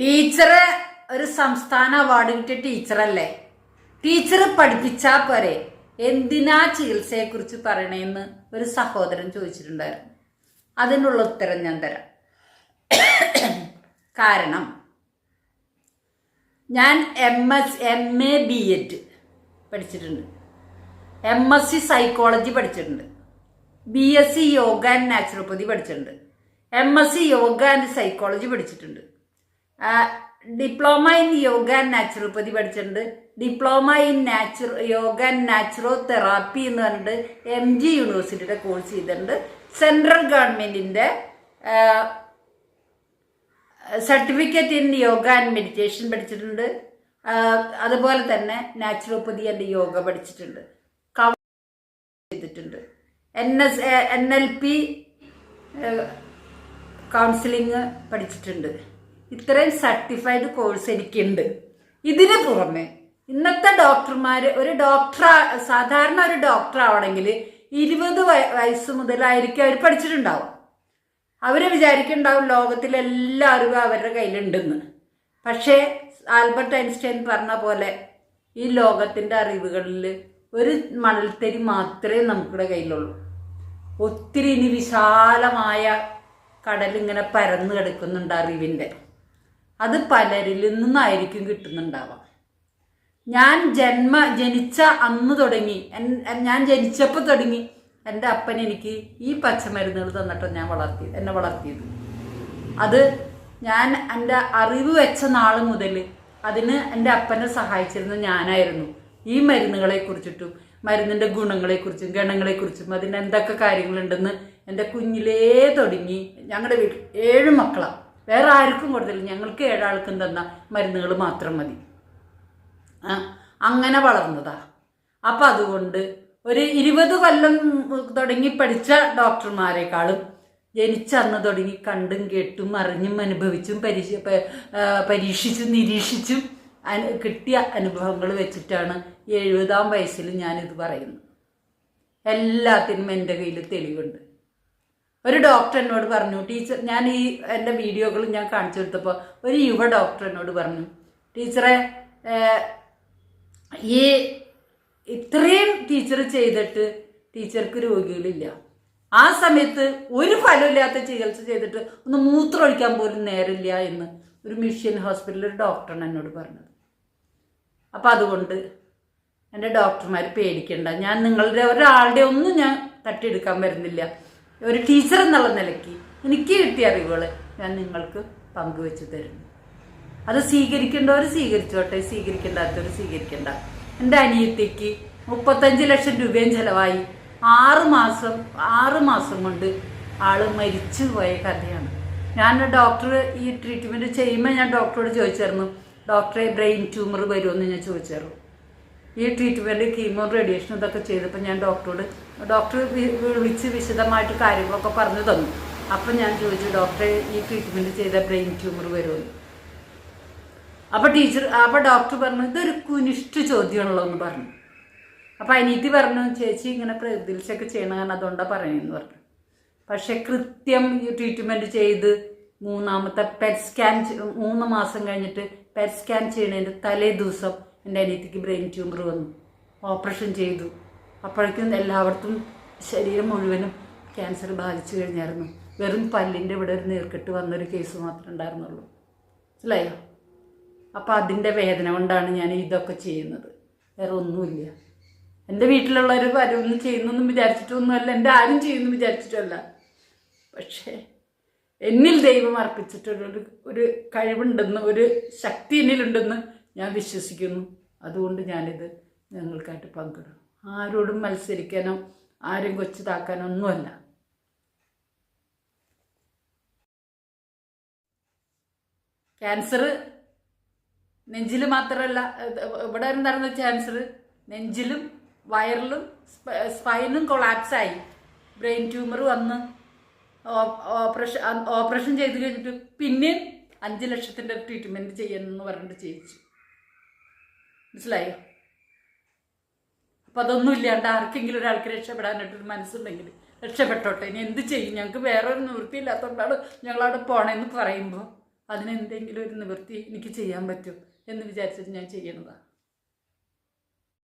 Teacher ഒരു സംസ്ഥാന award കിട്ടിയ ടീച്ചറല്ലേ? ടീച്ചർ പഠിപ്പിച്ചാ പോരെ? എന്തിനാ ചികിത്സയെ കുറിച്ച് പറയണേന്ന് ഒരു സഹോദരൻ ചോദിച്ചിട്ടുണ്ടായിരുന്നു. അതിനുള്ള ഉത്തരം ഞാൻ തരാം. കാരണം ഞാൻ M S M A B Ed പഠിച്ചിട്ടുണ്ട്. എം എസ് സി സൈക്കോളജി പഠിച്ചിട്ടുണ്ട്. B S C yoga and naturopathy പഠിച്ചിട്ടുണ്ട്. M S C yoga and psychology പഠിച്ചിട്ടുണ്ട്. Diploma in yoga and naturopathy പഠിച്ചിട്ടുണ്ട്. Diploma in Natura yoga and നാച്ചുറോ therapy എന്ന് പറഞ്ഞിട്ട് M G യൂണിവേഴ്സിറ്റിയുടെ course ചെയ്തിട്ടുണ്ട്. Central ഗവൺമെന്റിന്റെ certificate in yoga and meditation പഠിച്ചിട്ടുണ്ട്. അതുപോലെ തന്നെ നാച്ചുറോപ്പതി ആൻഡ് യോഗ പഠിച്ചിട്ടുണ്ട്. ചെയ്തിട്ടുണ്ട്. N S N L P counselling പഠിച്ചിട്ടുണ്ട്. ഇത്രയും സർട്ടിഫൈഡ് കോഴ്സ് എനിക്കുണ്ട്. ഇതിന് പുറമെ ഇന്നത്തെ ഡോക്ടർമാർ ഒരു ഡോക്ടർ സാധാരണ ഒരു ഡോക്ടർ ആവണമെങ്കിൽ ഇരുപത് വയസ്സ് മുതലായിരിക്കും അവർ പഠിച്ചിട്ടുണ്ടാവും അവർ വിചാരിക്കുന്നുണ്ടാവും ലോകത്തിലെ എല്ലാ അറിവും അവരുടെ കയ്യിലുണ്ടെന്ന്. പക്ഷേ ആൽബർട്ട് ഐൻസ്റ്റൈൻ പറഞ്ഞ പോലെ ഈ ലോകത്തിന്റെ അറിവുകളിൽ ഒരു മണൽത്തരി മാത്രമേ നമുക്കിവിടെ കയ്യിലുള്ളൂ. ഒത്തിരി ഇനി വിശാലമായ കടലിങ്ങനെ പരന്നു കിടക്കുന്നുണ്ട് അറിവിന്റെ. അത് പലരിൽ നിന്നായിരിക്കും കിട്ടുന്നുണ്ടാവാം ഞാൻ ജന്മ ജനിച്ച അന്ന് തുടങ്ങി ഞാൻ ജനിച്ചപ്പോൾ തുടങ്ങി എന്റെ അപ്പൻ എനിക്ക് ഈ പച്ചമരുന്നുകൾ തന്നിട്ടാണ് ഞാൻ വളർത്തി എന്നെ വളർത്തിയത്. അത് ഞാൻ എന്റെ അറിവ് വെച്ച നാൾ മുതൽ അതിന് എന്റെ അപ്പനെ സഹായിച്ചിരുന്ന ഞാനായിരുന്നു. ഈ മരുന്നുകളെ കുറിച്ചിട്ടും മരുന്നിന്റെ ഗുണങ്ങളെക്കുറിച്ചും ഗണങ്ങളെക്കുറിച്ചും അതിന്റെ എന്തൊക്കെ കാര്യങ്ങളുണ്ടെന്ന് എന്റെ കുഞ്ഞിലേ തുടങ്ങി ഞങ്ങളുടെ വീട്ടിൽ ഏഴ് മക്കളാണ് വേറെ ആർക്കും കൊടുത്തില്ല. ഞങ്ങൾക്ക് ഏഴാൾക്കും തന്ന മരുന്നുകൾ മാത്രം മതി. അങ്ങനെ വളർന്നതാ. അപ്പം അതുകൊണ്ട് ഒരു ഇരുപത് കൊല്ലം തുടങ്ങി പഠിച്ച ഡോക്ടർമാരെക്കാളും ജനിച്ച അന്ന് തുടങ്ങി കണ്ടും കേട്ടും അറിഞ്ഞും അനുഭവിച്ചും പരീക്ഷ പരീക്ഷിച്ചും നിരീക്ഷിച്ചും കിട്ടിയ അനുഭവങ്ങൾ വെച്ചിട്ടാണ് എഴുപതാം വയസ്സിൽ ഞാനിത് പറയുന്നത്. എല്ലാത്തിനും എന്റെ കയ്യിൽ തെളിവുണ്ട്. ഒരു ഡോക്ടർ എന്നോട് പറഞ്ഞു ടീച്ചർ ഞാൻ ഈ എന്റെ വീഡിയോകൾ ഞാൻ കാണിച്ചു കൊടുത്തപ്പോൾ ഒരു യുവ ഡോക്ടർ എന്നോട് പറഞ്ഞു ടീച്ചറെ ഈ ഇത്രയും ടീച്ചർ ചെയ്തിട്ട് ടീച്ചർക്ക് രോഗികളില്ല. ആ സമയത്ത് ഒരു ഫലമില്ലാത്ത ചികിത്സ ചെയ്തിട്ട് ഒന്ന് മൂത്രം ഒഴിക്കാൻ പോലും നേരില്ല എന്ന് ഒരു മിഷ്യൻ ഹോസ്പിറ്റലിൽ ഒരു ഡോക്ടറാണ് എന്നോട് പറഞ്ഞത്. അപ്പം അതുകൊണ്ട് എന്റെ ഡോക്ടർമാർ പേടിക്കണ്ട. ഞാൻ നിങ്ങളുടെ ഒരാളുടെ ഒന്നും ഞാൻ തട്ടിയെടുക്കാൻ വരുന്നില്ല. ഒരു ടീച്ചർ എന്നുള്ള നിലയ്ക്ക് എനിക്ക് കിട്ടിയ അറിവുകൾ ഞാൻ നിങ്ങൾക്ക് പങ്കുവെച്ചു തരുന്നു. അത് സ്വീകരിക്കേണ്ടവർ സ്വീകരിച്ചോട്ടെ സ്വീകരിക്കേണ്ടാത്തവർ സ്വീകരിക്കേണ്ട. എന്റെ അനിയത്തിക്ക് മുപ്പത്തഞ്ച് ലക്ഷം രൂപയും ചെലവായി ആറ് മാസം ആറ് മാസം കൊണ്ട് ആൾ മരിച്ചു പോയ കഥയാണ്. ഞാൻ ഡോക്ടർ ഈ ട്രീറ്റ്മെന്റ് ചെയ്യുമ്പോൾ ഞാൻ ഡോക്ടറോട് ചോദിച്ചായിരുന്നു ഡോക്ടറെ ബ്രെയിൻ ട്യൂമർ വരുമെന്ന് ഞാൻ ചോദിച്ചായിരുന്നു. ഈ ട്രീറ്റ്മെന്റ് കീമോ റേഡിയേഷൻ ഇതൊക്കെ ചെയ്തപ്പോൾ ഞാൻ ഡോക്ടറോട് ഡോക്ടർ വിളിച്ച് വിശദമായിട്ട് കാര്യങ്ങളൊക്കെ പറഞ്ഞു തന്നു. അപ്പം ഞാൻ ചോദിച്ചു ഡോക്ടറെ ഈ ട്രീറ്റ്മെന്റ് ചെയ്ത ബ്രെയിൻ ട്യൂമർ വരുമെന്ന് അപ്പോൾ ടീച്ചർ അപ്പോൾ ഡോക്ടർ പറഞ്ഞു ഇതൊരു കുനിഷ്ഠ ചോദ്യമാണല്ലോ എന്ന് പറഞ്ഞു. അപ്പോൾ അനീതി പറഞ്ഞു ചേച്ചി ഇങ്ങനെ പ്രതികരിച്ചൊക്കെ ചെയ്യണം കാരണം അതുകൊണ്ടാണ് പറയുന്നത് പറഞ്ഞു. പക്ഷെ കൃത്യം ഈ ട്രീറ്റ്മെന്റ് ചെയ്ത് മൂന്നാമത്തെ പെറ്റ് സ്കാൻ മൂന്ന് മാസം കഴിഞ്ഞിട്ട് പെറ്റ് സ്കാൻ ചെയ്യണതിന്റെ തലേ ദിവസം എന്റെ അനിയത്തിക്ക് ബ്രെയിൻ ട്യൂമർ വന്നു. ഓപ്പറേഷൻ ചെയ്തു. അപ്പോഴേക്കും എല്ലാവർക്കും ശരീരം മുഴുവനും ക്യാൻസർ ബാധിച്ചു കഴിഞ്ഞായിരുന്നു. വെറും പല്ലിന്റെ ഇവിടെ ഒരു നീർക്കെട്ട് വന്നൊരു കേസ് മാത്രമേ ഉണ്ടായിരുന്നുള്ളൂ. മനസ്സിലായോ? അപ്പോൾ അതിന്റെ വേദന കൊണ്ടാണ് ഞാൻ ഇതൊക്കെ ചെയ്യുന്നത്. വേറെ ഒന്നുമില്ല. എന്റെ വീട്ടിലുള്ളവർ പലൊന്നും ചെയ്യുന്നൊന്നും വിചാരിച്ചിട്ടൊന്നുമല്ല. എന്റെ ആരും ചെയ്യുന്നു വിചാരിച്ചിട്ടല്ല പക്ഷേ എന്നിൽ ദൈവം അർപ്പിച്ചിട്ടൊരു ഒരു കഴിവുണ്ടെന്ന് ഒരു ശക്തി എന്നിലുണ്ടെന്ന് ഞാൻ വിശ്വസിക്കുന്നു. അതുകൊണ്ട് ഞാനിത് ഞങ്ങൾക്കായിട്ട് പങ്കിടും. ആരോടും മത്സരിക്കാനോ ആരും കൊച്ചുതാക്കാനോ ഒന്നുമല്ല ക്യാൻസർ നെഞ്ചിൽ മാത്രമല്ല ഇവിടെ ഇവിടെ വെച്ചാൽ ക്യാൻസർ? നെഞ്ചിലും വയറിലും സ്പ- സ്പൈനും കൊളാപ്സായി. ബ്രെയിൻ ട്യൂമർ വന്ന് ഓപ്പറേഷൻ ഓപ്പറേഷൻ ചെയ്ത് കഴിഞ്ഞിട്ട് പിന്നെയും അഞ്ച് ലക്ഷത്തിന്റെ ട്രീറ്റ്മെന്റ് ചെയ്യണമെന്ന് പറഞ്ഞിട്ട് ചെയ്യിച്ചു. മനസ്സിലായോ? അപ്പം അതൊന്നും ഇല്ലാണ്ട് ആർക്കെങ്കിലും ഒരാൾക്ക് രക്ഷപ്പെടാനായിട്ടൊരു മനസ്സുണ്ടെങ്കിൽ രക്ഷപ്പെട്ടോട്ടെ. ഇനി എന്ത് ചെയ്യും? ഞങ്ങൾക്ക് വേറെ ഒരു നിവൃത്തിയില്ലാത്തതുകൊണ്ടാണ് ഞങ്ങളവിടെ പോകണമെന്ന് പറയുമ്പോൾ അതിനെന്തെങ്കിലും ഒരു നിവൃത്തി എനിക്ക് ചെയ്യാൻ പറ്റും എന്ന് വിചാരിച്ചിട്ട് ഞാൻ ചെയ്യണതാണ്